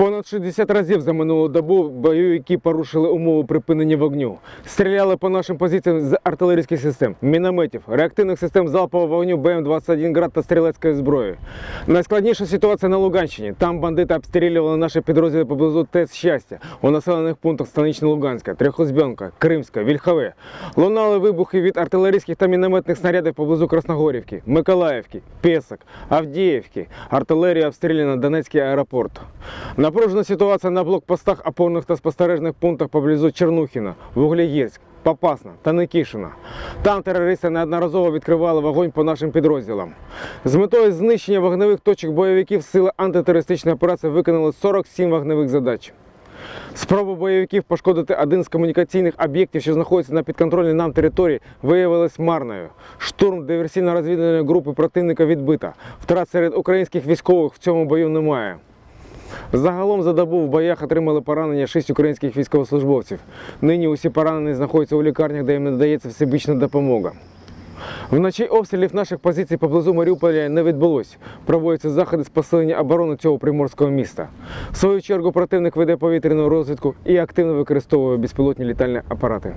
Понад 60 разів за минулу добу бойовики порушили умови припинення вогню. Стріляли по нашим позиціям з артилерійських систем, мінометів, реактивних систем залпового вогню БМ-21 град та стрілецької зброї. Найскладніша ситуація на Луганщині. Там бандити обстрілювали наші підрозділи поблизу ТЕС щастя у населених пунктах Станична Луганська, Трьохозбьонка, Кримська, Вільхове. Лунали вибухи від артилерійських та мінометних снарядів поблизу Красногорівки, Миколаївки, Песок, Авдіївки. Артилерія обстріляна Донецький аеропорт. Напружена ситуація на блокпостах опорних та спостережних пунктах поблизу Чернухіна, Вуглегірськ, Попасна та Никішина. Там терористи неодноразово відкривали вогонь по нашим підрозділам. З метою знищення вогневих точок бойовиків сили антитерористичної операції виконали 47 вогневих задач. Спроба бойовиків пошкодити один з комунікаційних об'єктів, що знаходиться на підконтрольній нам території, виявилась марною. Штурм диверсійно-розвідувальної групи противника відбита. Втрат серед українських військових в цьому бою немає. Загалом за добу в боях отримали поранення 6 українських військовослужбовців. Нині усі поранені знаходяться у лікарнях, де їм надається всебічна допомога. Вночі обстрілів наших позицій поблизу Маріуполя не відбулось. Проводяться заходи з посилення оборони цього приморського міста. В свою чергу противник веде повітряну розвідку і активно використовує безпілотні літальні апарати.